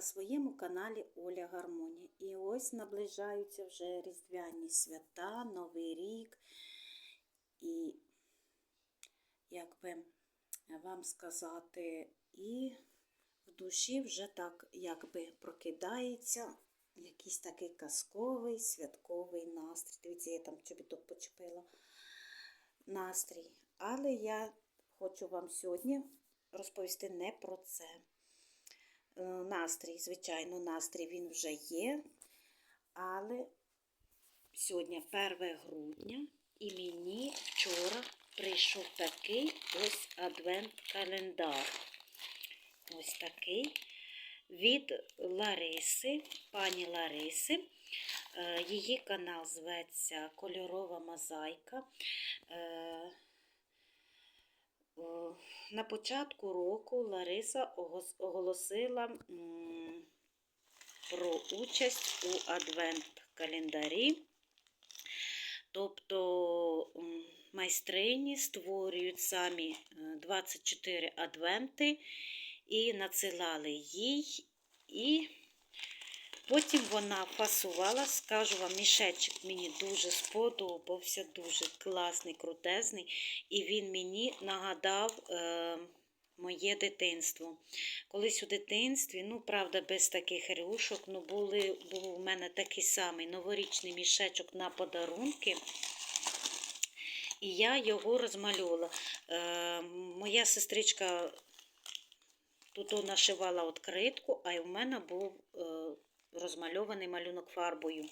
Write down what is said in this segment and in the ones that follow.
своєму каналі Оля Гармонія. І ось наближаються вже різдвяні свята, Новий рік. І, як би вам сказати, і в душі вже так якби прокидається якийсь такий казковий святковий настрій. Дивіться, я там чобіток почепила настрій. Але я хочу вам сьогодні розповісти не про це. Е, Настрій, звичайно, настрій він вже є. Але сьогодні 1 грудня і мені вчора прийшов такий ось адвент-календар. Ось такий від Лариси, пані Лариси. Е, Її канал зветься Кольорова мозаїка. Е, На початку року Лариса оголосила про участь у адвент-календарі. Тобто майстрині створюють самі е, 24 адвенти і надсилали їй. І потім вона фасувала, скажу вам, мішечок мені дуже сподобався, дуже класний, крутезний. І він мені нагадав е, моє дитинство. Колись у дитинстві, ну, правда, без таких рюшок, ну, були, був у мене такий самий новорічний мішечок на подарунки. І я його розмалювала. Е, моя сестричка тут нашивала відкритку, а й у мене був е, розмальований малюнок фарбою.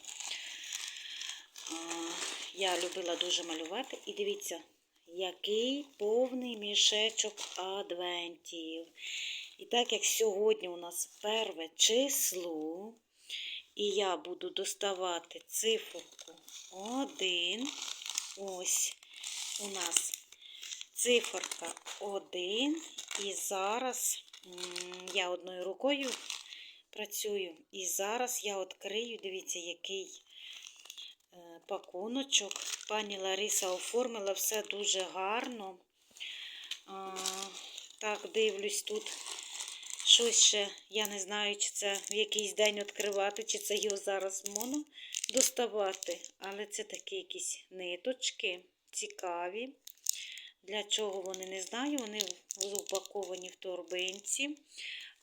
Я любила дуже малювати. І дивіться, який повний мішечок адвентів. І так як сьогодні у нас перше число, і я буду доставати циферку 1. Ось у нас циферка 1. І зараз я одною рукою працюю. І зараз я відкрию, дивіться, який е, пакуночок. Пані Лариса оформила все дуже гарно. Так, дивлюсь тут. Щось ще, я не знаю, чи це в якийсь день відкривати, чи це його зараз можна доставати. Але це такі якісь ниточки цікаві. Для чого вони не знаю, вони упаковані в торбинці,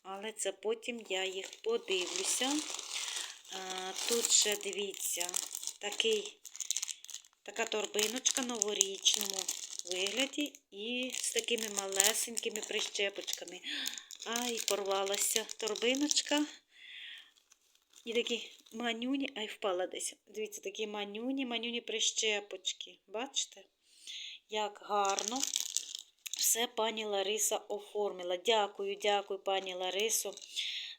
але це потім я їх подивлюся. Тут ще дивіться, такий, така торбиночка новорічному вигляді і з такими малесенькими прищепочками. Ай, порвалася торбиночка. І такі манюні, ай, впала десь. Дивіться, такі манюні, манюні прищепочки. Бачите? Як гарно все пані Лариса оформила. Дякую, дякую, пані Ларисо,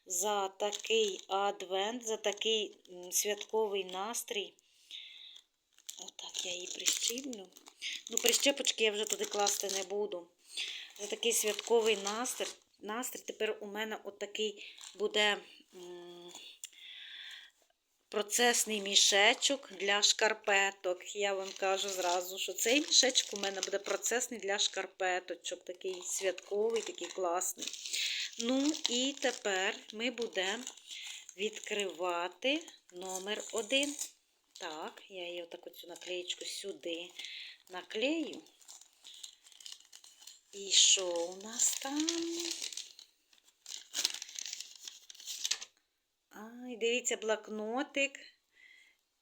за такий адвент, за такий святковий настрій. Отак я її прищіплю. Ну, прищепочки я вже туди класти не буду. За такий святковий настрій. настрій. Тепер у мене отакий буде. Процесний мішечок для шкарпеток. Я вам кажу зразу, що цей мішечок у мене буде процесний для шкарпеточок. Такий святковий, такий класний. Ну, і тепер ми будемо відкривати номер один. Так, я її отаку цю наклеєчку сюди наклею. І що у нас там? Ай, дивіться, блокнотик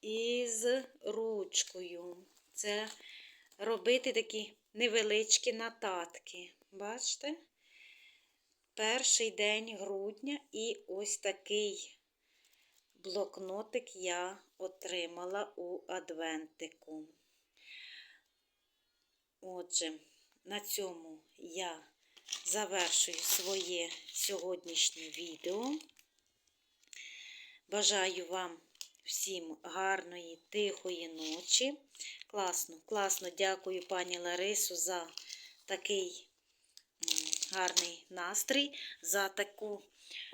із ручкою. Це робити такі невеличкі нотатки. Бачите? Перший день грудня і ось такий блокнотик я отримала у адвентику. Отже, на цьому я завершую своє сьогоднішнє відео. Бажаю вам всім гарної, тихої ночі. Класно, класно дякую пані Ларису за такий гарний настрій, за таку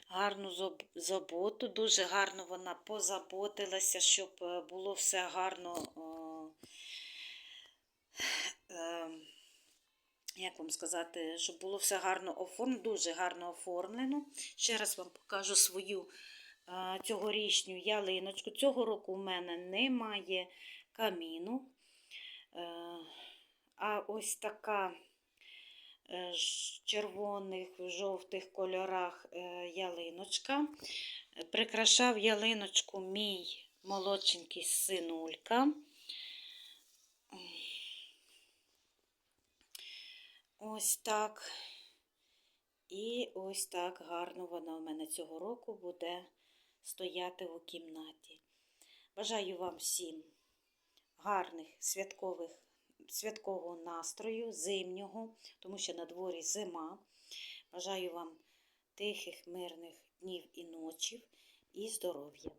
гарну заботу. Дуже гарно вона позаботилася, щоб е, було все гарно. е, як вам сказати, щоб було все гарно оформлено, дуже гарно оформлено. Ще раз вам покажу свою цьогорічню ялиночку. Цього року у мене немає каміну. Е, А ось така е, ж- червоних, жовтих кольорах е, ялиночка. Е, Прикрашав ялиночку мій молодшенький синулька. Ось так. І ось так гарно вона в мене цього року буде стояти у кімнаті. Бажаю вам всім гарних святкових, святкового настрою, зимнього, тому що на дворі зима. Бажаю вам тихих, мирних днів і ночів і здоров'я.